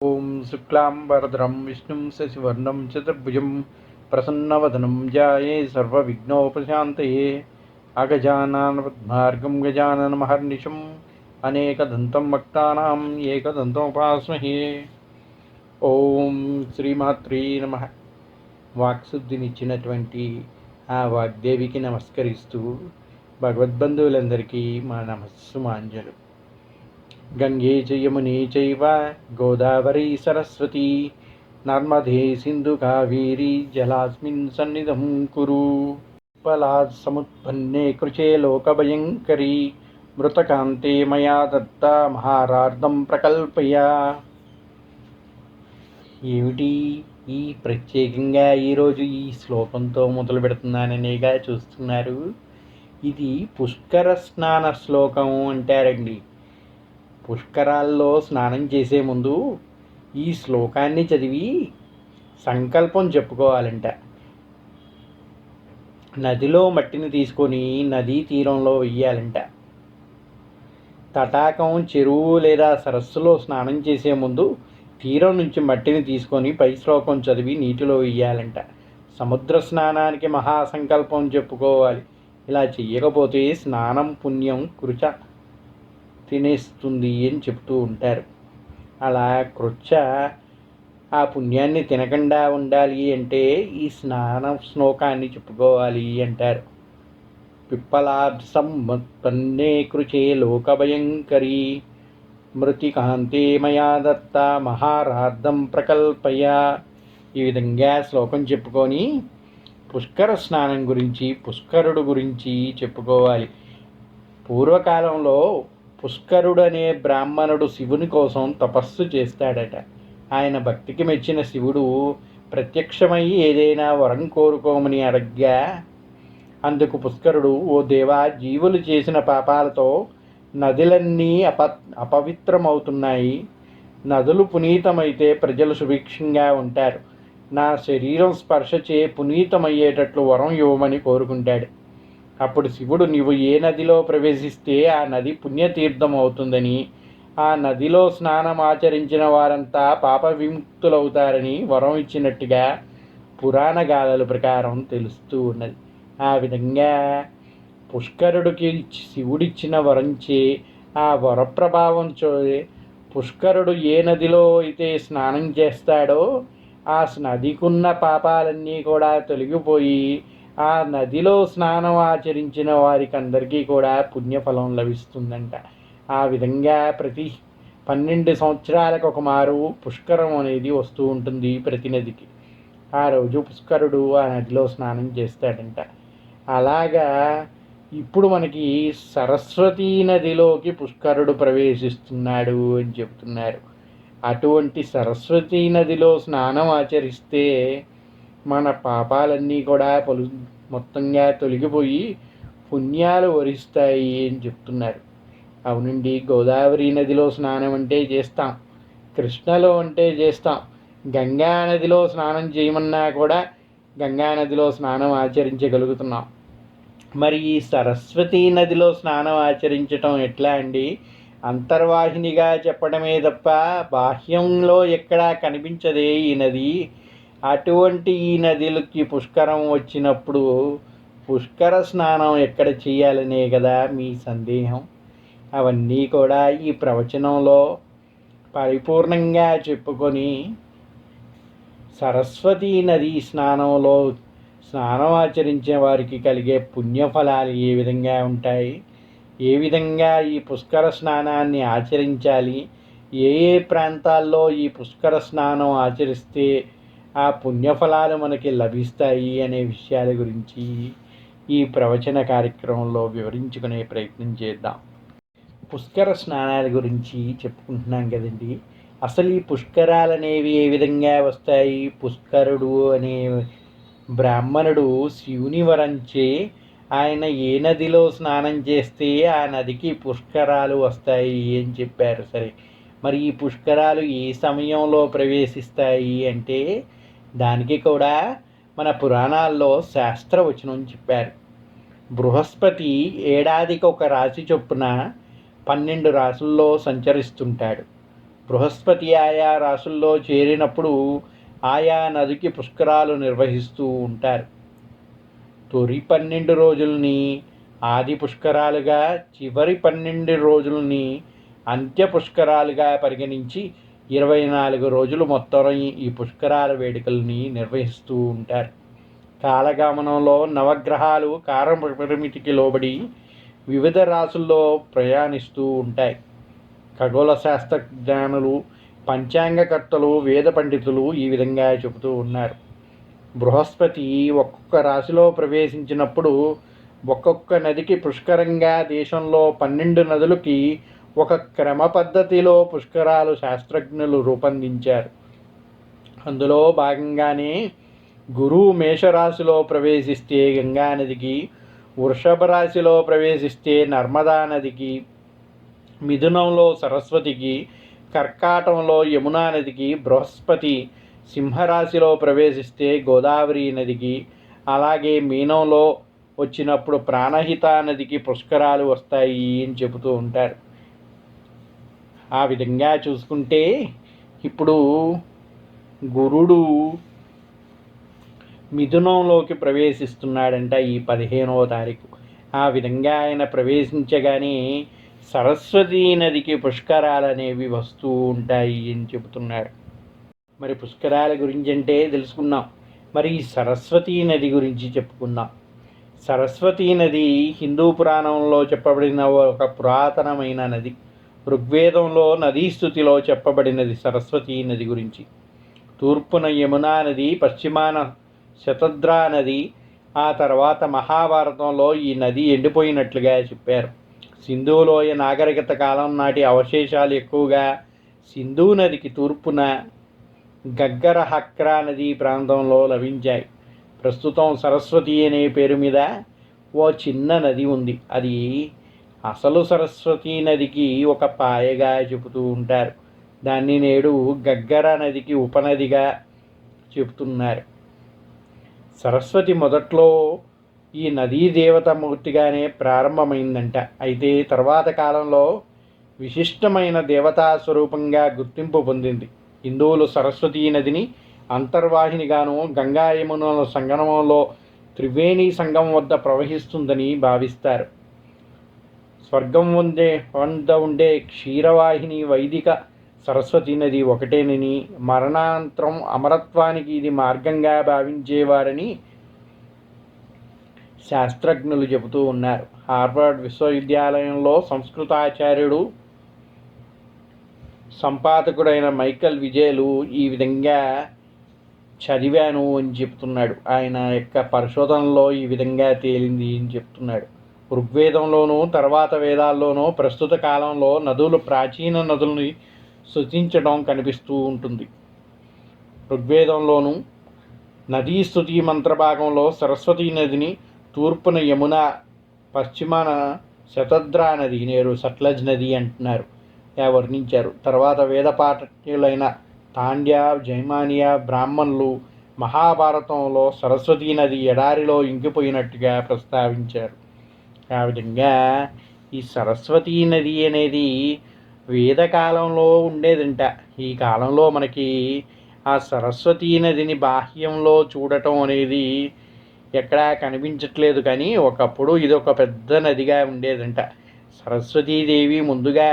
ఓం శుక్లాంబరధరం విష్ణుం శశివర్ణం చతుర్భుజం ప్రసన్నవదనం జాయే సర్వవిఘ్నోపశాంతయే అగజానాన పద్మార్గం గజాననమహర్నిశం అనేకదంతం భక్తానాం ఏకదంతముపాస్మహే ఓం శ్రీమాత్రీ నమ. వాక్శుద్ధినిచ్చినటువంటి ఆ వాగ్దేవికి నమస్కరిస్తూ భగవద్బంధువులందరికీ మా నమస్సు మాంజలు గంగే చ చైవ గోదావరి సరస్వతి నర్మదే సింధు కావేరీ జలాస్మిన్ సన్నిధం కురు ఫలాత్ సముత్పన్నే కృచే లోకభయంకరీ మృతకాంతే మయా దత్త మహారార్థం ప్రకల్పయ ఏమిటి? ఈ ప్రత్యేకంగా ఈరోజు ఈ శ్లోకంతో మొదలు పెడుతున్నాననేగా చూస్తున్నారు. ఇది పుష్కర స్నాన శ్లోకం అంటారండి. పుష్కరాల్లో స్నానం చేసే ముందు ఈ శ్లోకాన్ని చదివి సంకల్పం చెప్పుకోవాలంట. నదిలో మట్టిని తీసుకొని నదీ తీరంలో వెయ్యాలంట. తటాకం చెరువు లేదా సరస్సులో స్నానం చేసే ముందు తీరం నుంచి మట్టిని తీసుకొని పై శ్లోకం చదివి నీటిలో వెయ్యాలంట. సముద్ర స్నానానికి మహాసంకల్పం చెప్పుకోవాలి. ఇలా చెయ్యకపోతే స్నానం పుణ్యం కృచ తినేస్తుంది అని చెప్తూ ఉంటారు. అలా కృచ ఆ పుణ్యాన్ని తినకుండా ఉండాలి అంటే ఈ స్నానం శ్లోకాన్ని చెప్పుకోవాలి అంటారు. పిప్పలాబ్సంపన్నే కృచే లోకభయంకరీ. మృతికాంతే మయా దత్త మహారార్థం ప్రకల్పయ. ఈ విధంగా శ్లోకం చెప్పుకొని పుష్కర స్నానం గురించి పుష్కరుడు గురించి చెప్పుకోవాలి. పూర్వకాలంలో పుష్కరుడు అనే బ్రాహ్మణుడు శివుని కోసం తపస్సు చేస్తాడట. ఆయన భక్తికి మెచ్చిన శివుడు ప్రత్యక్షమై ఏదైనా వరం కోరుకోమని అడగ్గా. అందుకు పుష్కరుడు ఓ దేవా జీవులు చేసిన పాపాలతో నదులన్నీ అప అపవిత్రమవుతున్నాయి. నదులు పునీతమైతే ప్రజలు సుభిక్షంగా ఉంటారు. నా శరీరం స్పర్శచే పునీతమయ్యేటట్లు వరం ఇవ్వమని కోరుకుంటాడు. అప్పుడు శివుడు నీవు ఏ నదిలో ప్రవేశిస్తే ఆ నది పుణ్యతీర్థం అవుతుందని ఆ నదిలో స్నానం ఆచరించిన వారంతా పాప విముక్తులవుతారని వరం ఇచ్చినట్టుగా పురాణ గాథల ప్రకారం తెలుస్తూ ఉన్నది. ఆ విధంగా పుష్కరుడికి శివుడిచ్చిన వరంచే ఆ వరప్రభావం చో పుష్కరుడు ఏ నదిలో అయితే స్నానం చేస్తాడో ఆ నదికున్న పాపాలన్నీ కూడా తొలగిపోయి ఆ నదిలో స్నానం ఆచరించిన వారికి అందరికీ కూడా పుణ్యఫలం లభిస్తుందంట. ఆ విధంగా ప్రతి పన్నెండు సంవత్సరాలకు ఒక మారు పుష్కరం అనేది వస్తూ ఉంటుంది ప్రతి నదికి. ఆ రోజు పుష్కరుడు ఆ నదిలో స్నానం చేస్తాడంట. అలాగా ఇప్పుడు మనకి సరస్వతీ నదిలోకి పుష్కరుడు ప్రవేశిస్తున్నాడు అని చెప్తున్నారు. అటువంటి సరస్వతీ నదిలో స్నానం ఆచరిస్తే మన పాపాలన్నీ కూడా పలు మొత్తంగా తొలగిపోయి పుణ్యాలు వరిస్తాయి అని చెప్తున్నారు. అవునండి గోదావరి నదిలో స్నానం అంటే చేస్తాం. కృష్ణలో అంటే చేస్తాం. గంగా నదిలో స్నానం చేయమన్నా కూడా గంగా నదిలో స్నానం ఆచరించగలుగుతున్నాం. మరి ఈ సరస్వతీ నదిలో స్నానం ఆచరించటం ఎట్లా అండి? అంతర్వాహినిగా చెప్పడమే తప్ప బాహ్యంలో ఎక్కడా కనిపించదే ఈ నది. అటువంటి ఈ నదులకి పుష్కరం వచ్చినప్పుడు పుష్కర స్నానం ఎక్కడ చేయాలనే కదా మీ సందేహం. అవన్నీ కూడా ఈ ప్రవచనంలో పరిపూర్ణంగా చెప్పుకొని సరస్వతీ నది స్నానంలో స్నానం ఆచరించే వారికి కలిగే పుణ్యఫలాలు ఏ విధంగా ఉంటాయి? ఏ విధంగా ఈ పుష్కర స్నానాన్ని ఆచరించాలి? ఏ ఏ ప్రాంతాల్లో ఈ పుష్కర స్నానం ఆచరిస్తే ఆ పుణ్యఫలాలు మనకి లభిస్తాయి అనే విషయాల గురించి ఈ ప్రవచన కార్యక్రమంలో వివరించుకునే ప్రయత్నం చేద్దాం. పుష్కర స్నానాల గురించి చెప్పుకుంటున్నాం కదండి. అసలు ఈ పుష్కరాలు అనేవి ఏ విధంగా వస్తాయి? పుష్కరుడు అనే బ్రాహ్మణుడు శివుని వరంచే ఆయన ఏ నదిలో స్నానం చేస్తే ఆ నదికి పుష్కరాలు వస్తాయి అని చెప్పారు. సరే మరి ఈ పుష్కరాలు ఏ సమయంలో ప్రవేశిస్తాయి అంటే దానికి కూడా మన పురాణాల్లో శాస్త్రవచనం చెప్పారు. బృహస్పతి ఏడాదికి ఒక రాశి చొప్పున పన్నెండు రాసుల్లో సంచరిస్తుంటాడు. బృహస్పతి ఆయా రాసుల్లో చేరినప్పుడు ఆయా నదికి పుష్కరాలు నిర్వహిస్తూ ఉంటారు. తొలి పన్నెండు రోజుల్ని ఆది పుష్కరాలుగా చివరి పన్నెండు రోజుల్ని అంత్య పుష్కరాలుగా పరిగణించి ఇరవై నాలుగు రోజులు మొత్తం ఈ పుష్కరాల వేడుకల్ని నిర్వహిస్తూ ఉంటారు. కాలగమనంలో నవగ్రహాలు కారణ పరిమితికి లోబడి వివిధ రాసుల్లో ప్రయాణిస్తూ ఉంటాయి. ఖగోళ శాస్త్రజ్ఞానులు పంచాంగకర్తలు వేద పండితులు ఈ విధంగా చెబుతూ ఉన్నారు. బృహస్పతి ఒక్కొక్క రాశిలో ప్రవేశించినప్పుడు ఒక్కొక్క నదికి పుష్కరంగా దేశంలో పన్నెండు నదులకి ఒక క్రమ పద్ధతిలో పుష్కరాలు శాస్త్రజ్ఞులు రూపొందించారు. అందులో భాగంగానే గురువు మేషరాశిలో ప్రవేశిస్తే గంగా నదికి వృషభ రాశిలో ప్రవేశిస్తే నర్మదా నదికి మిథునంలో సరస్వతికి కర్కాటంలో యమునా నదికి బృహస్పతి సింహరాశిలో ప్రవేశిస్తే గోదావరి నదికి అలాగే మీనంలో వచ్చినప్పుడు ప్రాణహిత నదికి పుష్కరాలు వస్తాయి అని చెబుతూ ఉంటారు. ఆ విధంగా చూసుకుంటే ఇప్పుడు గురుడు మిథునంలోకి ప్రవేశిస్తున్నాడంట ఈ పదిహేనవ తారీఖు. ఆ విధంగా ఆయన ప్రవేశించగానే సరస్వతీ నదికి పుష్కరాలు అనేవి వస్తూ ఉంటాయి అని చెబుతున్నారు. మరి పుష్కరాల గురించి అంటే తెలుసుకున్నాం మరి సరస్వతీ నది గురించి చెప్పుకుందాం. సరస్వతీ నది హిందూ పురాణంలో చెప్పబడిన ఒక పురాతనమైన నది. ఋగ్వేదంలో నదీ స్థుతిలో చెప్పబడినది సరస్వతీ నది గురించి. తూర్పున యమునా నది పశ్చిమాన శతద్రా నది ఆ తర్వాత మహాభారతంలో ఈ నది ఎండిపోయినట్లుగా చెప్పారు. సింధులోయ నాగరికత కాలం నాటి అవశేషాలు ఎక్కువగా సింధు నదికి తూర్పున గగ్గర హక్రా నది ప్రాంతంలో లభించాయి. ప్రస్తుతం సరస్వతి అనే పేరు మీద ఓ చిన్న నది ఉంది. అది అసలు సరస్వతి నదికి ఒక పాయగా చెబుతూ ఉంటారు. దాన్ని నేడు గగ్గర నదికి ఉపనదిగా చెబుతున్నారు. సరస్వతి మొదట్లో ఈ నదీ దేవత మూర్తిగానే ప్రారంభమైందంట. అయితే తర్వాత కాలంలో విశిష్టమైన దేవతా స్వరూపంగా గుర్తింపు పొందింది. హిందువులు సరస్వతీ నదిని అంతర్వాహినిగాను గంగా యమునల సంగమంలో త్రివేణి సంగమం వద్ద ప్రవహిస్తుందని భావిస్తారు. స్వర్గం ఉండే వంద ఉండే క్షీరవాహిని వైదిక సరస్వతి నది ఒకటేనని మరణాంతరం అమరత్వానికి ఇది మార్గంగా భావించేవారని శాస్త్రజ్ఞులు చెబుతూ ఉన్నారు. హార్వర్డ్ విశ్వవిద్యాలయంలో సంస్కృతాచార్యుడు సంపాదకుడైన మైకల్ విజయలు ఈ విధంగా చదివాను అని చెప్తున్నాడు. ఆయన యొక్క పరిశోధనలో ఈ విధంగా తేలింది అని చెప్తున్నాడు. ఋగ్వేదంలోనూ తర్వాత వేదాల్లోనూ ప్రస్తుత కాలంలో నదులు ప్రాచీన నదులని స్థుతించడం కనిపిస్తూ ఉంటుంది. ఋగ్వేదంలోనూ నదీ స్థుతి మంత్రభాగంలో సరస్వతీ నదిని తూర్పున యమున పశ్చిమాన శతద్రా నది నేరు సట్లజ్ నది అంటున్నారు. వర్ణించారు. తర్వాత వేద పాఠ్యులైన తాండ్య జైమానియా బ్రాహ్మణులు మహాభారతంలో సరస్వతీ నది ఎడారిలో ఇంకిపోయినట్టుగా ప్రస్తావించారు. ఆ విధంగా ఈ సరస్వతీ నది అనేది వేదకాలంలో ఉండేదంట. ఈ కాలంలో మనకి ఆ సరస్వతీ నదిని బాహ్యంలో చూడటం అనేది ఎక్కడా కనిపించట్లేదు. కానీ ఒకప్పుడు ఇది ఒక పెద్ద నదిగా ఉండేదంట. సరస్వతీదేవి ముందుగా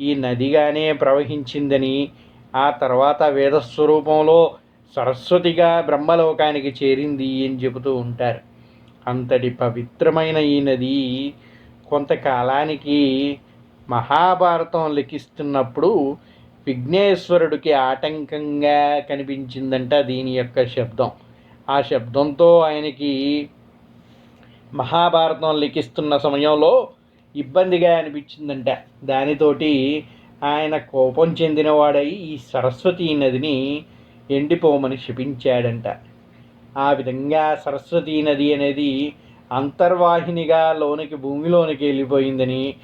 ఈ నదిగానే ప్రవహించిందని ఆ తర్వాత వేదస్వరూపంలో సరస్వతిగా బ్రహ్మలోకానికి చేరింది అని చెబుతూ ఉంటారు. అంతటి పవిత్రమైన ఈ నది కొంతకాలానికి మహాభారతం లిఖిస్తున్నప్పుడు విఘ్నేశ్వరుడికి ఆటంకంగా కనిపించిందంట దీని యొక్క శబ్దం. ఆ శబ్దంతో ఆయనకి మహాభారతం లిఖిస్తున్న సమయంలో ఇబ్బందిగా అనిపించిందంట. దానితోటి ఆయన కోపం చెందినవాడై ఈ సరస్వతీ నదిని ఎండిపోమని శపించాడంట. ఆ విధంగా సరస్వతీ నది అనేది అంతర్వాహినిగా లోనికి భూమిలోనికి వెళ్ళిపోయిందని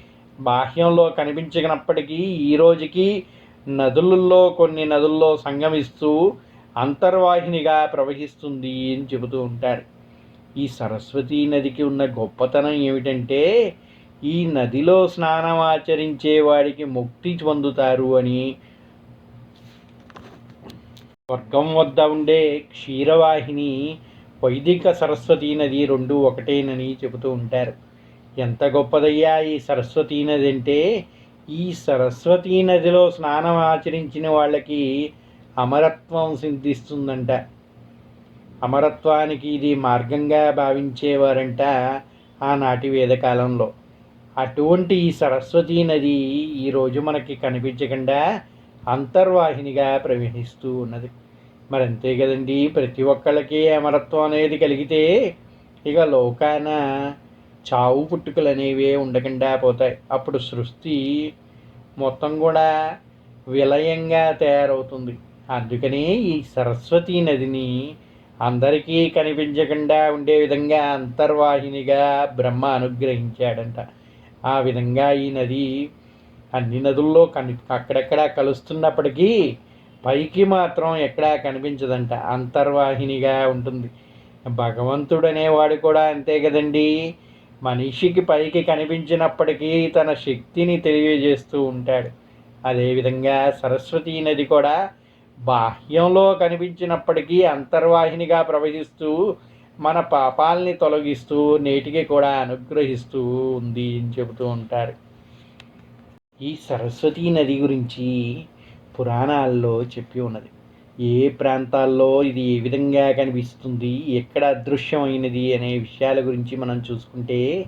బాహ్యంలో కనిపించినప్పటికీ ఈ రోజుకి నదులలో కొన్ని నదుల్లో సంగమిస్తూ అంతర్వాహినిగా ప్రవహిస్తుంది అని చెబుతూ ఉంటారు. ఈ సరస్వతీ నదికి ఉన్న గొప్పతనం ఏమిటంటే ఈ నదిలో స్నానం ఆచరించే వాడికి ముక్తి పొందుతారు అని స్వర్గం వద్ద ఉండే క్షీరవాహిని వైదిక సరస్వతీ నది రెండు ఒకటేనని చెబుతూ ఉంటారు. ఎంత గొప్పదయ్యా ఈ సరస్వతీ నది అంటే? ఈ సరస్వతీ నదిలో స్నానం ఆచరించిన వాళ్ళకి అమరత్వం సిద్ధిస్తుందంట. అమరత్వానికి ఇది మార్గంగా భావించేవారంట ఆనాటి వేదకాలంలో. అటువంటి ఈ సరస్వతీ నది ఈరోజు మనకి కనిపించకుండా అంతర్వాహినిగా ప్రవహిస్తూ ఉన్నది. మరి అంతే కదండి ప్రతి ఒక్కళ్ళకి అమరత్వం అనేది కలిగితే ఇక లోకాన చావు పుట్టుకలు అనేవి ఉండకుండా పోతాయి. అప్పుడు సృష్టి మొత్తం కూడా విలయంగా తయారవుతుంది. అందుకని ఈ సరస్వతీ నదిని అందరికీ కనిపించకుండా ఉండే విధంగా అంతర్వాహినిగా బ్రహ్మ అనుగ్రహించాడంట. ఆ విధంగా ఈ నది అన్ని నదుల్లో కని అక్కడెక్కడ కలుస్తున్నప్పటికీ పైకి మాత్రం ఎక్కడా కనిపించదంట అంతర్వాహినిగా ఉంటుంది. భగవంతుడు అనేవాడు కూడా అంతే కదండి. మనిషికి పైకి కనిపించినప్పటికీ తన శక్తిని తెలియజేస్తూ ఉంటాడు. అదేవిధంగా సరస్వతీ నది కూడా బాహ్యంలో కనిపించినప్పటికీ అంతర్వాహినిగా ప్రవహిస్తూ మన పాపాలని తొలగిస్తూ నేటికి కూడా అనుగ్రహిస్తూ ఉంది అని చెబుతూ ఉంటారు ఈ సరస్వతీ నది గురించి పురాణాల్లో చెప్పి ఉన్నది. ఏ ప్రాంతాల్లో ఇది ఏ విధంగా కనిపిస్తుంది ఎక్కడ అదృశ్యమైనది అనే విషయాల గురించి మనం చూసుకుంటే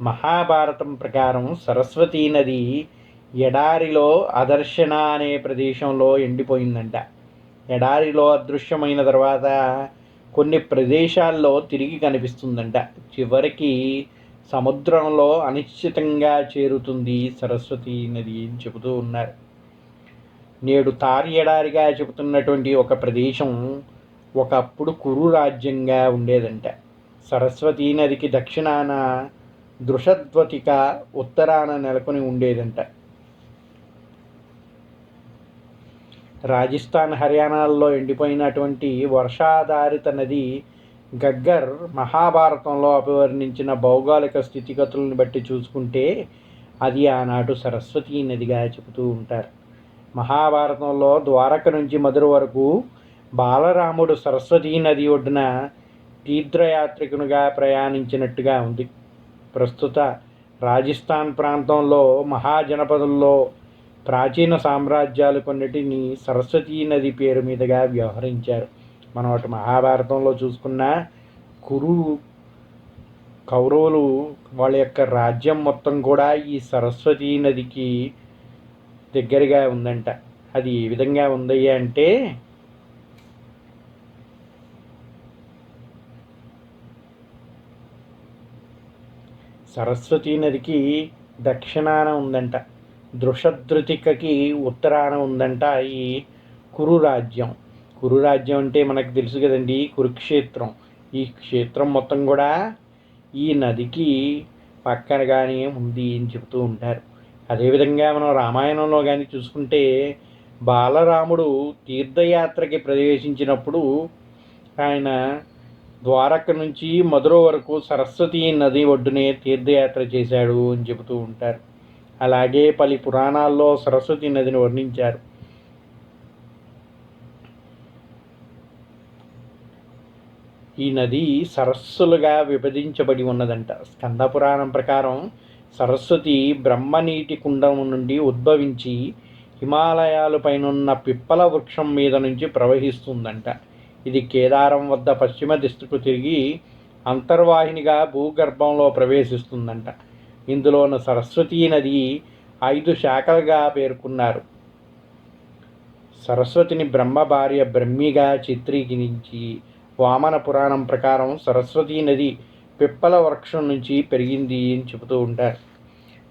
మహాభారతం ప్రకారం సరస్వతీ నది ఎడారిలో అదర్శన అనే ప్రదేశంలో ఎండిపోయిందంట. ఎడారిలో అదృశ్యమైన తర్వాత కొన్ని ప్రదేశాల్లో తిరిగి కనిపిస్తుందంట. చివరికి సముద్రంలో అనిశ్చితంగా చేరుతుంది సరస్వతి నది అని చెబుతూ ఉన్నారు. నేడు తారి ఎడారిగా చెబుతున్నటువంటి ఒక ప్రదేశం ఒకప్పుడు కురు రాజ్యంగా ఉండేదంట. సరస్వతీ నదికి దక్షిణాన దృషద్వతిక ఉత్తరాన నెలకొని ఉండేదంట. రాజస్థాన్ హర్యానాల్లో ఎండిపోయినటువంటి వర్షాధారిత నది గగ్గర్ మహాభారతంలో అభివర్ణించిన భౌగోళిక స్థితిగతులను బట్టి చూసుకుంటే అది ఆనాడు సరస్వతీ నదిగా చెబుతూ ఉంటారు. మహాభారతంలో ద్వారక నుంచి మధుర వరకు బాలరాముడు సరస్వతీ నది ఒడ్డున తీర్థయాత్రికునిగా ప్రయాణించినట్టుగా ఉంది. ప్రస్తుత రాజస్థాన్ ప్రాంతంలో మహాజనపదంలో ప్రాచీన సామ్రాజ్యాలు కొన్నిటిని సరస్వతీ నది పేరు మీదుగా వ్యవహరించారు. మనం అటు మహాభారతంలో చూసుకున్న కురు కౌరవులు వాళ్ళ యొక్క రాజ్యం మొత్తం కూడా ఈ సరస్వతీ నదికి దగ్గరగా ఉందంట. అది ఏ విధంగా ఉందయ్యా అంటే సరస్వతీ నదికి దక్షిణాన ఉందంట. దృషధృతికకి ఉత్తరాన ఉందంట ఈ కురు రాజ్యం కురు రాజ్యం అంటే మనకు తెలుసు కదండి కురుక్షేత్రం. ఈ క్షేత్రం మొత్తం కూడా ఈ నదికి పక్కన కానీ ఉంది అని చెబుతూ ఉంటారు. అదేవిధంగా మనం రామాయణంలో కానీ చూసుకుంటే బాలరాముడు తీర్థయాత్రకి ప్రవేశించినప్పుడు ఆయన ద్వారక నుంచి మధుర వరకు సరస్వతి నది ఒడ్డునే తీర్థయాత్ర చేశాడు అని చెబుతూ ఉంటారు. అలాగే పలు పురాణాల్లో సరస్వతి నదిని వర్ణించారు. ఈ నది సరస్సులుగా విభజించబడి ఉన్నదంట. స్కంద పురాణం ప్రకారం సరస్వతి బ్రహ్మనీటి కుండం నుండి ఉద్భవించి హిమాలయాల పైనున్న పిప్పల వృక్షం మీద నుంచి ప్రవహిస్తుందంట. ఇది కేదారం వద్ద పశ్చిమ దిశకు తిరిగి అంతర్వాహినిగా భూగర్భంలో ప్రవేశిస్తుందంట. ఇందులోని సరస్వతీ నది ఐదు శాఖలుగా పేర్కొన్నారు. సరస్వతిని బ్రహ్మ భార్య బ్రహ్మిగా చిత్రీకరించి వామన పురాణం ప్రకారం సరస్వతీ నది పిప్పల వృక్షం నుంచి పెరిగింది అని చెబుతూ ఉంటారు.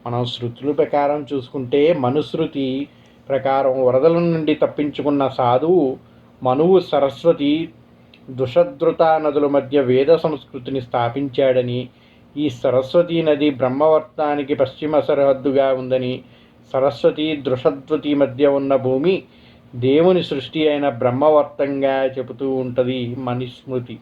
మనం శృతుల ప్రకారం చూసుకుంటే మనుశృతి ప్రకారం వరదల నుండి తప్పించుకున్న సాధువు మనువు సరస్వతి దుషద్రుత నదుల మధ్య వేద సంస్కృతిని స్థాపించాడని ఈ సరస్వతీ నది బ్రహ్మవర్తానికి పశ్చిమ సరిహద్దుగా ఉందని సరస్వతి దృషద్వతి మధ్య ఉన్న భూమి దేవుని సృష్టి అయిన బ్రహ్మవర్తంగా చెబుతూ ఉంటుంది మనుస్మృతి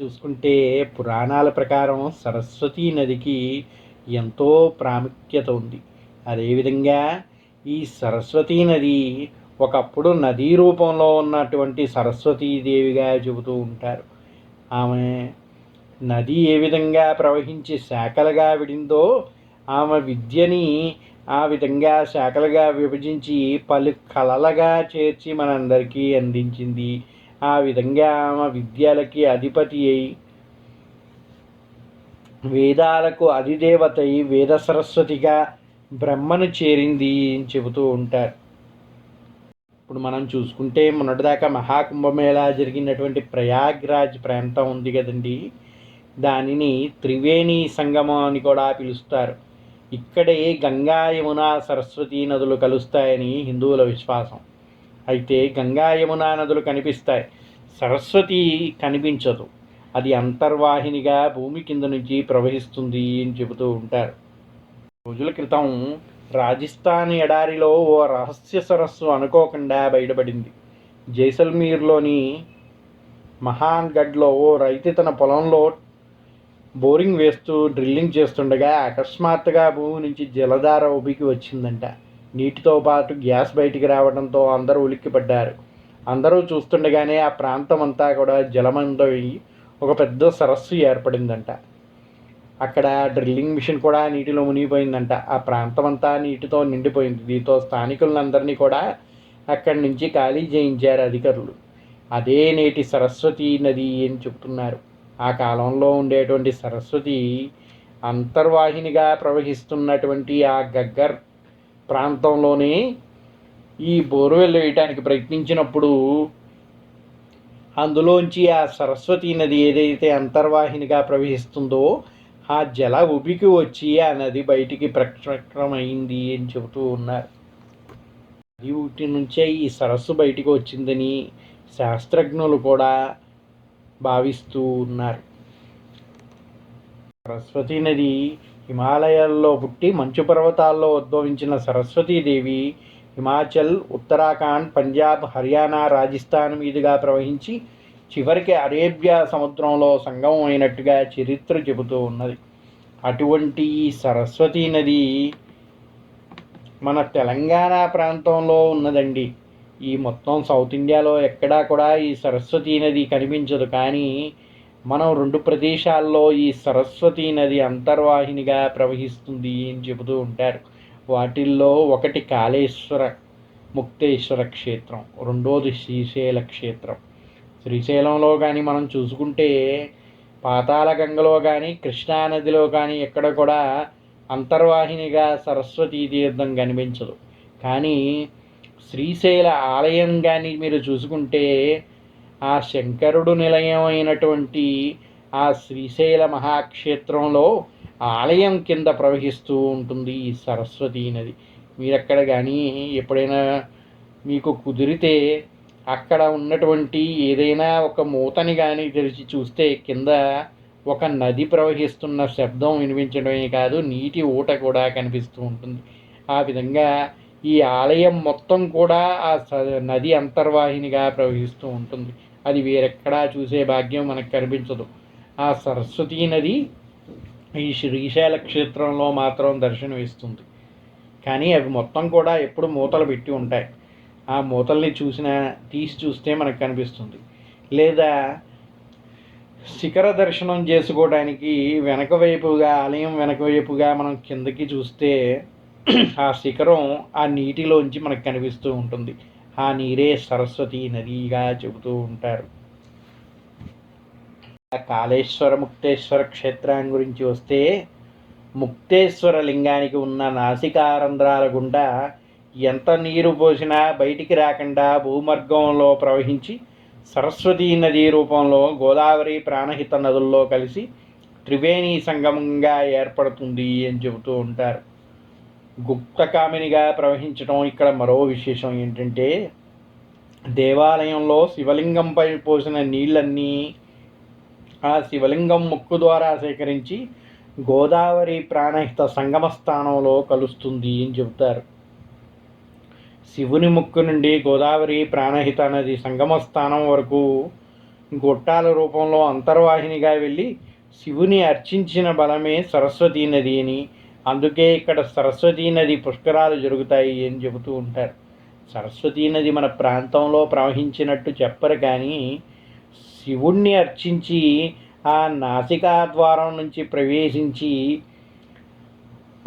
చూసుకుంటే పురాణాల ప్రకారం సరస్వతీ నదికి ఎంతో ప్రాముఖ్యత ఉంది. అదేవిధంగా ఈ సరస్వతీ నది ఒకప్పుడు నదీ రూపంలో ఉన్నటువంటి సరస్వతీదేవిగా చెబుతూ ఉంటారు. ఆమె నది ఏ విధంగా ప్రవహించి శాఖలుగా విడిందో ఆమె విద్యని ఆ విధంగా శాఖలుగా విభజించి పలు కళలుగా చేర్చి మనందరికీ అందించింది. ఆ విధంగా ఆమె విద్యలకి అధిపతి అయి వేదాలకు అధిదేవత అయి వేద సరస్వతిగా బ్రహ్మను చేరింది అని చెబుతూ ఉంటారు. ఇప్పుడు మనం చూసుకుంటే మొన్నటిదాకా మహాకుంభమేళా జరిగినటువంటి ప్రయాగ్రాజ్ ప్రాంతం ఉంది కదండి. దానిని త్రివేణి సంగమం అని కూడా పిలుస్తారు. ఇక్కడే గంగా యమున సరస్వతి నదులు కలుస్తాయని హిందువుల విశ్వాసం. అయితే గంగా యమున నదులు కనిపిస్తాయి. సరస్వతి కనిపించదు. అది అంతర్వాహినిగా భూమి కింద నుంచి ప్రవహిస్తుంది అని చెబుతూ ఉంటారు. రోజుల క్రితం రాజస్థాన్ ఎడారిలో ఓ రహస్య సరస్సు అనుకోకుండా బయటపడింది. జైసల్మీర్లోని మహాన్గఢ్లో ఓ రైతు తన పొలంలో బోరింగ్ వేస్తూ డ్రిల్లింగ్ చేస్తుండగా అకస్మాత్తుగా భూమి నుంచి జలధార ఉబికి వచ్చిందంట. నీటితో పాటు గ్యాస్ బయటికి రావడంతో అందరూ ఉలిక్కిపడ్డారు. అందరూ చూస్తుండగానే ఆ ప్రాంతం అంతా కూడా జలమందమయ్యి ఒక పెద్ద సరస్సు ఏర్పడిందంట. అక్కడ డ్రిల్లింగ్ మిషన్ కూడా నీటిలో మునిగిపోయిందంట. ఆ ప్రాంతం అంతా నీటితో నిండిపోయింది. దీంతో స్థానికులందరినీ కూడా అక్కడి నుంచి ఖాళీ చేయించారు అధికారులు. అదే నేటి సరస్వతి నది అని చెప్తున్నారు. ఆ కాలంలో ఉండేటువంటి సరస్వతి అంతర్వాహినిగా ప్రవహిస్తున్నటువంటి ఆ గగ్గర్ ప్రాంతంలోనే ఈ బోర్వెల్ వేయటానికి ప్రయత్నించినప్పుడు అందులోంచి ఆ సరస్వతి నది ఏదైతే అంతర్వాహినిగా ప్రవహిస్తుందో ఆ జల ఉబికి వచ్చి ఆ నది బయటికి ప్రక్షక్రమైంది అని చెబుతూ ఉన్నారు. నది ఊటి నుంచే ఈ సరస్సు బయటికి వచ్చిందని శాస్త్రజ్ఞులు కూడా భావిస్తూ ఉన్నారు. సరస్వతి నది హిమాలయాల్లో పుట్టి మంచు పర్వతాల్లో ఉద్భవించిన సరస్వతీదేవి హిమాచల్ ఉత్తరాఖండ్ పంజాబ్ హర్యానా రాజస్థాన్ మీదుగా ప్రవహించి చివరికి అరేబియా సముద్రంలో సంగమం అయినట్టుగా చరిత్ర చెబుతూ ఉన్నది. అటువంటి సరస్వతీ నది మన తెలంగాణ ప్రాంతంలో ఉన్నదండి. ఈ మొత్తం సౌత్ ఇండియాలో ఎక్కడా కూడా ఈ సరస్వతీ నది కనిపించదు. కానీ మనం రెండు ప్రదేశాల్లో ఈ సరస్వతీ నది అంతర్వాహినిగా ప్రవహిస్తుంది అని చెబుతూ ఉంటారు. వాటిల్లో ఒకటి కాళేశ్వర ముక్తేశ్వర క్షేత్రం రెండోది శ్రీశైల క్షేత్రం. శ్రీశైలంలో కానీ మనం చూసుకుంటే పాతాళ గంగలో కానీ కృష్ణానదిలో కానీ ఎక్కడ కూడా అంతర్వాహినిగా సరస్వతీ తీర్థం కనిపించదు. కానీ శ్రీశైల ఆలయం కానీ మీరు చూసుకుంటే ఆ శంకరుడు నిలయం అయినటువంటి ఆ శ్రీశైల మహాక్షేత్రంలో ఆలయం కింద ప్రవహిస్తూ ఉంటుంది ఈ సరస్వతీ నది. మీరక్కడ కానీ ఎప్పుడైనా మీకు కుదిరితే అక్కడ ఉన్నటువంటి ఏదైనా ఒక మూతని కానీ తెరిచి చూస్తే కింద ఒక నది ప్రవహిస్తున్న శబ్దం వినిపించడమే కాదు నీటి ఊట కూడా కనిపిస్తూ ఉంటుంది. ఆ విధంగా ఈ ఆలయం మొత్తం కూడా ఆ నది అంతర్వాహినిగా ప్రవహిస్తూ ఉంటుంది. అది వేరెక్కడా చూసే భాగ్యం మనకు కనిపించదు. ఆ సరస్వతీ నది ఈ శ్రీశైల క్షేత్రంలో మాత్రం దర్శనం ఇస్తుంది కానీ అవి మొత్తం కూడా ఎప్పుడు మూతలు పెట్టి ఉంటాయి. ఆ మూతల్ని చూసిన తీసి చూస్తే మనకు కనిపిస్తుంది. లేదా శిఖర దర్శనం చేసుకోవడానికి వెనక వైపుగా ఆలయం వెనక వైపుగా మనం కిందకి చూస్తే ఆ శిఖరం ఆ నీటిలోంచి మనకు కనిపిస్తూ ఉంటుంది. ఆ నీరే సరస్వతి నదిగా చెబుతూ ఉంటారు. కాళేశ్వర ముక్తేశ్వర క్షేత్రం గురించి వస్తే ముక్తేశ్వర లింగానికి ఉన్న నాసికారంధ్రాల గుండా ఎంత నీరు పోసినా బయటికి రాకుండా భూమర్గంలో ప్రవహించి సరస్వతీ నదీ రూపంలో గోదావరి ప్రాణహిత నదుల్లో కలిసి త్రివేణి సంగమంగా ఏర్పడుతుంది అని చెబుతూ ఉంటారు. గుప్తకామినిగా ప్రవహించడం ఇక్కడ మరో విశేషం ఏంటంటే దేవాలయంలో శివలింగంపై పోసిన నీళ్ళన్నీ ఆ శివలింగం ముక్కు ద్వారా సేకరించి గోదావరి ప్రాణహిత సంగమ స్థానంలో కలుస్తుంది అని చెబుతారు. శివుని ముక్కు నుండి గోదావరి ప్రాణహిత నది సంగమ స్థానం వరకు గొట్టాల రూపంలో అంతర్వాహినిగా వెళ్ళి శివుని అర్చించిన బలమే సరస్వతీ నది అని అందుకే ఇక్కడ సరస్వతీ నది పుష్కరాలు జరుగుతాయి అని చెబుతూ ఉంటారు. సరస్వతీ నది మన ప్రాంతంలో ప్రవహించినట్టు చెప్పరు కానీ శివుణ్ణి అర్చించి ఆ నాసికా ద్వారం నుంచి ప్రవేశించి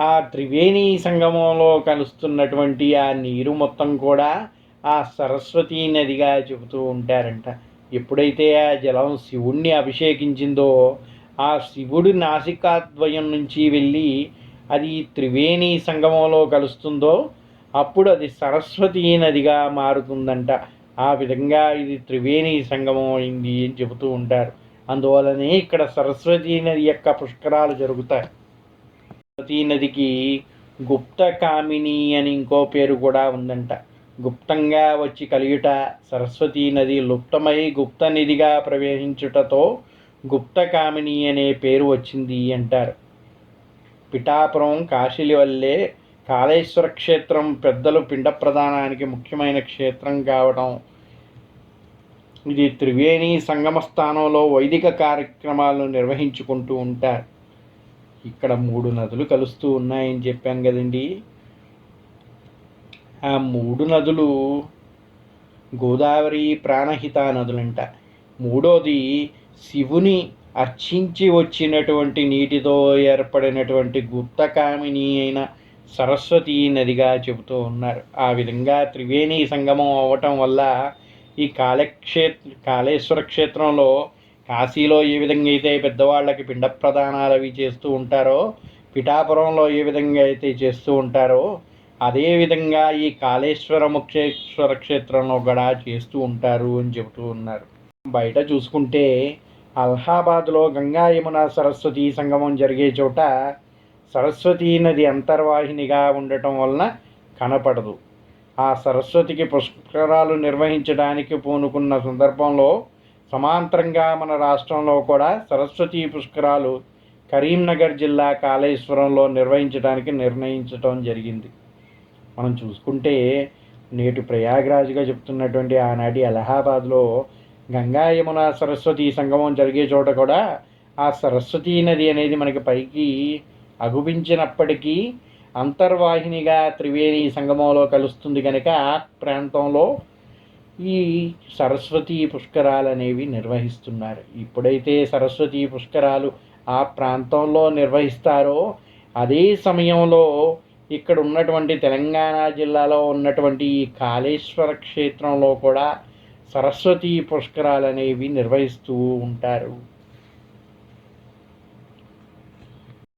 ఆ త్రివేణి సంగమంలో కలుస్తున్నటువంటి ఆ నీరు మొత్తం కూడా ఆ సరస్వతీ నదిగా చెబుతూ ఉంటారంట. ఎప్పుడైతే ఆ జలం శివుణ్ణి అభిషేకించిందో ఆ శివుడి నాసికాద్వయం నుంచి వెళ్ళి అది త్రివేణి సంగమంలో కలుస్తుందో అప్పుడు అది సరస్వతీ నదిగా మారుతుందంట. ఆ విధంగా ఇది త్రివేణి సంగమం అయింది అని చెబుతూ ఉంటారు. అందువలనే ఇక్కడ సరస్వతీ నది యొక్క పుష్కరాలు జరుగుతాయి. సరస్వతీ నదికి గుప్త కామిని అని ఇంకో పేరు కూడా ఉందంట. గుప్తంగా వచ్చి కలియుట సరస్వతీ నది లుప్తమై గుప్త నిధిగా ప్రవేశించుటతో గుప్తకామిని అనే పేరు వచ్చింది అంటారు. పిఠాపురం కాశీలివల్లే కాళేశ్వర క్షేత్రం పెద్దలు పిండ ప్రదానానికి ముఖ్యమైన క్షేత్రం కావడం ఇది త్రివేణి సంగమ స్థానంలో వైదిక కార్యక్రమాలను నిర్వహించుకుంటూ ఉంటారు. ఇక్కడ మూడు నదులు కలుస్తూ ఉన్నాయని చెప్పాం కదండి. ఆ మూడు నదులు గోదావరి ప్రాణహిత నదులంట. మూడోది శివుని అర్చించి వచ్చినటువంటి నీటితో ఏర్పడినటువంటి గుప్తకామిని అయిన సరస్వతి నదిగా చెబుతూ ఉన్నారు. ఆ విధంగా త్రివేణి సంగమం అవ్వటం వల్ల ఈ కాళక్షేత్ర కాళేశ్వర క్షేత్రంలో కాశీలో ఏ విధంగా అయితే పెద్దవాళ్ళకి పిండ ప్రదానాలు అవి చేస్తూ ఉంటారో పిఠాపురంలో ఏ విధంగా అయితే చేస్తూ ఉంటారో అదేవిధంగా ఈ కాళేశ్వర ముఖ్యేశ్వర క్షేత్రంలో కూడా చేస్తూ ఉంటారు అని చెబుతూ ఉన్నారు. బయట చూసుకుంటే అలహాబాద్లో గంగా యమున సరస్వతి సంగమం జరిగే చోట సరస్వతీ నది అంతర్వాహినిగా ఉండటం వలన కనపడదు. ఆ సరస్వతికి పుష్కరాలు నిర్వహించడానికి పూనుకున్న సందర్భంలో సమాంతరంగా మన రాష్ట్రంలో కూడా సరస్వతి పుష్కరాలు కరీంనగర్ జిల్లా కాళేశ్వరంలో నిర్వహించడానికి నిర్ణయించడం జరిగింది. మనం చూసుకుంటే నేటి ప్రయాగరాజుగా చెప్తున్నటువంటి ఆనాటి అలహాబాద్లో గంగా యమున సరస్వతి సంగమం జరిగే చోట కూడా ఆ సరస్వతీ నది అనేది మనకి పైకి అగుపించినప్పటికీ అంతర్వాహినిగా త్రివేణి సంగమంలో కలుస్తుంది కనుక ఆ ప్రాంతంలో ఈ సరస్వతీ పుష్కరాలు అనేవి నిర్వహిస్తున్నారు. ఇప్పుడైతే సరస్వతీ పుష్కరాలు ఆ ప్రాంతంలో నిర్వహిస్తారో అదే సమయంలో ఇక్కడ ఉన్నటువంటి తెలంగాణ జిల్లాలో ఉన్నటువంటి ఈ కాళేశ్వర క్షేత్రంలో కూడా సరస్వతి పుష్కరాలు అనేవి నిర్వహిస్తూ ఉంటారు.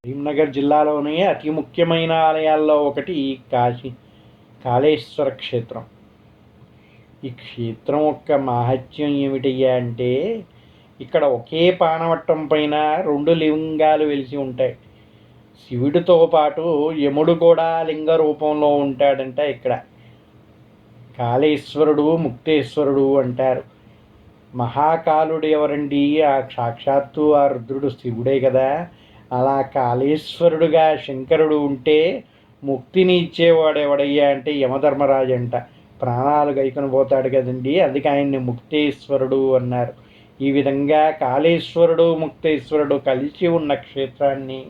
కరీంనగర్ జిల్లాలోనే అతి ముఖ్యమైన ఆలయాల్లో ఒకటి కాశీ కాళేశ్వర క్షేత్రం. ఈ క్షేత్రం యొక్క మహత్యం ఏమిటయ్యా అంటే ఇక్కడ ఒకే పానవట్టం పైన రెండు లింగాలు వెలిసి ఉంటాయి. శివుడితో పాటు యముడు కూడా లింగ రూపంలో ఉంటాడంట ఇక్కడ. కాళేశ్వరుడు ముక్తేశ్వరుడు అంటారు. మహాకాలుడు ఎవరండి? ఆ సాక్షాత్తు ఆ రుద్రుడు శివుడే కదా. అలా కాళేశ్వరుడుగా శంకరుడు ఉంటే ముక్తిని ఇచ్చేవాడు ఎవడయ్యా అంటే యమధర్మరాజు అంట. ప్రాణాలు గైకొని పోతాడు కదండి. అందుకే ఆయన్ని ముక్తేశ్వరుడు అన్నారు. ఈ విధంగా కాళేశ్వరుడు ముక్తేశ్వరుడు కలిసి ఉన్న క్షేత్రాన్ని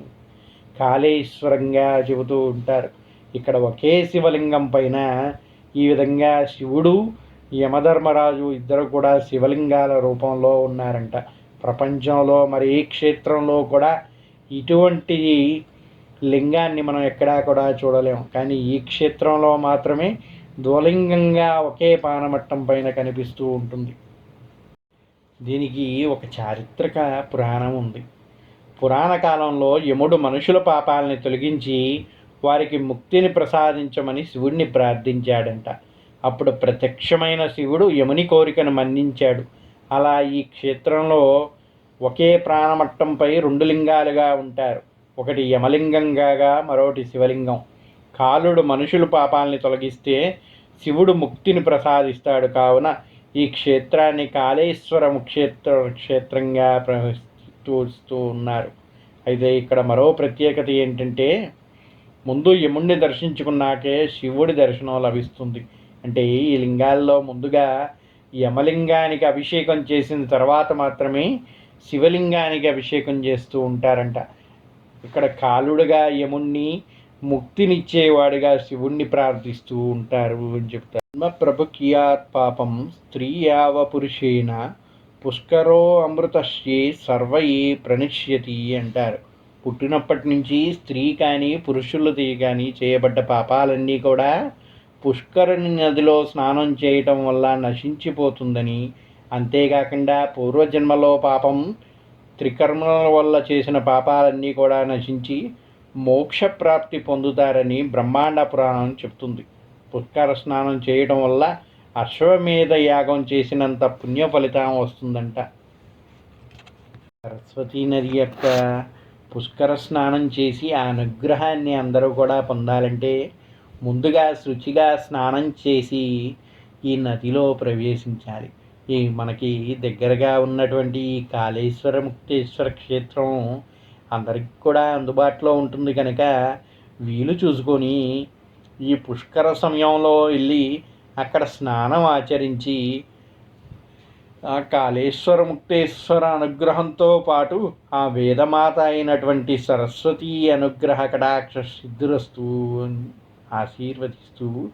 కాళేశ్వరంగా చెబుతూ ఉంటారు. ఇక్కడ ఒకే శివలింగం పైన ఈ విధంగా శివుడు యమధర్మరాజు ఇద్దరు కూడా శివలింగాల రూపంలో ఉన్నారంట. ప్రపంచంలో మరి ఏ క్షేత్రంలో కూడా ఇటువంటి లింగాన్ని మనం ఎక్కడా కూడా చూడలేము కానీ ఈ క్షేత్రంలో మాత్రమే ద్వలింగంగా ఒకే పానమట్టం పైన కనిపిస్తూ ఉంటుంది. దీనికి ఒక చారిత్రక పురాణం ఉంది. పురాణ కాలంలో యముడు మనుషుల పాపాలని తొలగించి వారికి ముక్తిని ప్రసాదించమని శివుణ్ణి ప్రార్థించాడంట. అప్పుడు ప్రత్యక్షమైన శివుడు యముని కోరికను మన్నించాడు. అలా ఈ క్షేత్రంలో ఒకే ప్రాణమట్టంపై రెండు లింగాలుగా ఉంటారు. ఒకటి యమలింగంగా మరొకటి శివలింగం. కాలుడు మనుషులు పాపాలని తొలగిస్తే శివుడు ముక్తిని ప్రసాదిస్తాడు. కావున ఈ క్షేత్రాన్ని కాళేశ్వర క్షేత్ర క్షేత్రంగా ప్రవహిస్తూ ఉన్నారు. అయితే ఇక్కడ మరో ప్రత్యేకత ఏంటంటే ముందు యముణ్ణి దర్శించుకున్నాకే శివుడి దర్శనం లభిస్తుంది. అంటే ఈ లింగాల్లో ముందుగా యమలింగానికి అభిషేకం చేసిన తర్వాత మాత్రమే శివలింగానికి అభిషేకం చేస్తూ ఉంటారంట. ఇక్కడ కాలుడుగా యముణ్ణి ముక్తినిచ్చేవాడిగా శివుణ్ణి ప్రార్థిస్తూ ఉంటారు అని చెప్తారు. జన్మప్రభుకియాత్ పాపం స్త్రీ యావ పురుషేణ పుష్కరో అమృతశ్యే సర్వయే ప్రణిష్యతి అంటారు. పుట్టినప్పటి నుంచి స్త్రీ కానీ పురుషులది కానీ చేయబడ్డ పాపాలన్నీ కూడా పుష్కరుని నదిలో స్నానం చేయటం వల్ల నశించిపోతుందని. అంతేకాకుండా పూర్వజన్మలో పాపం త్రికర్మల వల్ల చేసిన పాపాలన్నీ కూడా నశించి మోక్షప్రాప్తి పొందుతారని బ్రహ్మాండ పురాణం చెప్తుంది. పుష్కర స్నానం చేయడం వల్ల అశ్వమేధ యాగం చేసినంత పుణ్య ఫలితం వస్తుందంట. సరస్వతీ నది యొక్క పుష్కర స్నానం చేసి ఆ అనుగ్రహాన్ని అందరూ కూడా పొందాలంటే ముందుగా శుచిగా స్నానం చేసి ఈ నదిలో ప్రవేశించాలి. ఈ మనకి దగ్గరగా ఉన్నటువంటి ఈ కాళేశ్వర ముక్తేశ్వర క్షేత్రం అందరికి కూడా అందుబాటులో ఉంటుంది కనుక వీలు చూసుకొని ఈ పుష్కర సమయంలో వెళ్ళి అక్కడ స్నానం ఆచరించి ఆ కాళేశ్వర ముక్తేశ్వర అనుగ్రహంతో పాటు ఆ వేదమాత అయినటువంటి సరస్వతి అనుగ్రహ కటాక్ష సిద్ధురస్తూ ఆశీర్వదిస్తూ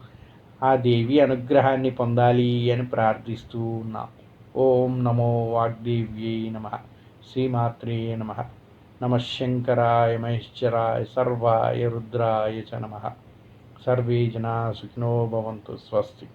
ఆ దేవి అనుగ్రహాన్ని పొందాలి అని ప్రార్థిస్తూ ఉన్నాం. ఓం నమో వాగ్దేవ్యై నమ. శ్రీమాత్రే నమ. నమశంకరాయ మహేశ్వరాయ సర్వాయ రుద్రాయ చ నమ. సర్వే జనా సుఖినో భవంతు. స్వస్తి.